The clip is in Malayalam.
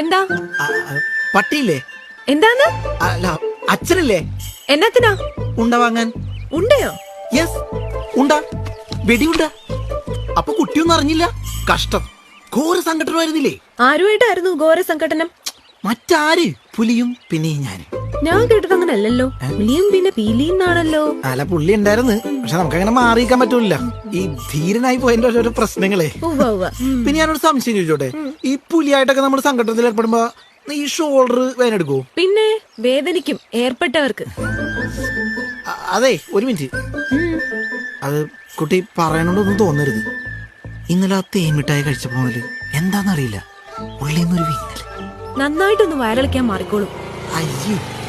എന്താ? പട്ടിയില്ലേ? എന്താന്ന്? അല്ല അച്ഛനില്ലേ? എന്നാത്തിനാ? ഉണ്ട വാങ്ങാൻ. ഉണ്ടയോ? യെസ് ഉണ്ട. വെടിയുണ്ട. അപ്പൊ കുട്ടിയൊന്നും അറിഞ്ഞില്ല. കഷ്ടം. ഘോര സംഘടനമായിരുന്നില്ലേ ആരുമായിട്ടായിരുന്നു ഘോര സംഘടനം മറ്റാര്? പുലിയും പിന്നെ ഞാനും. ഞാൻ കേട്ടത് അങ്ങനെ അല്ലല്ലോ പുലിയും പിന്നെ പീലിയും എന്നാണല്ലോ. അല്ല പുള്ളി ഉണ്ടായിരുന്നു. പക്ഷെ നമുക്ക് അങ്ങനെ മാറിയിക്കാൻ പറ്റൂല ഈ ധീരനായി പോയതിന്റെ ഓരോ പ്രശ്നങ്ങളെ. പിന്നെ ഞാനൊരു സംശയം ചോദിച്ചോട്ടെ? ഈ പുലിയായിട്ടൊക്കെ നമ്മൾ സംഘടനത്തിൽ ഏർപ്പെടുമ്പോ ഈ ഷോൾഡർ വേനെടുക്കോ പിന്നെ വേദനിക്കും ഏർപ്പെട്ടവർക്ക്. അതെ ഒരു മിനിറ്റ്. അത് കുട്ടി പറയണോണ്ടൊന്നും തോന്നരുത്. ഇന്നലെ ആ തേൻമിഠായി കഴിച്ചപ്പോ മുതൽ എന്താന്നറിയില്ല. ഉള്ളിന്നൊരു വീങ്ങൽ. നന്നായിട്ടൊന്ന് വയറിളക്കാൻ മാറിക്കോളൂ. അയ്യേ.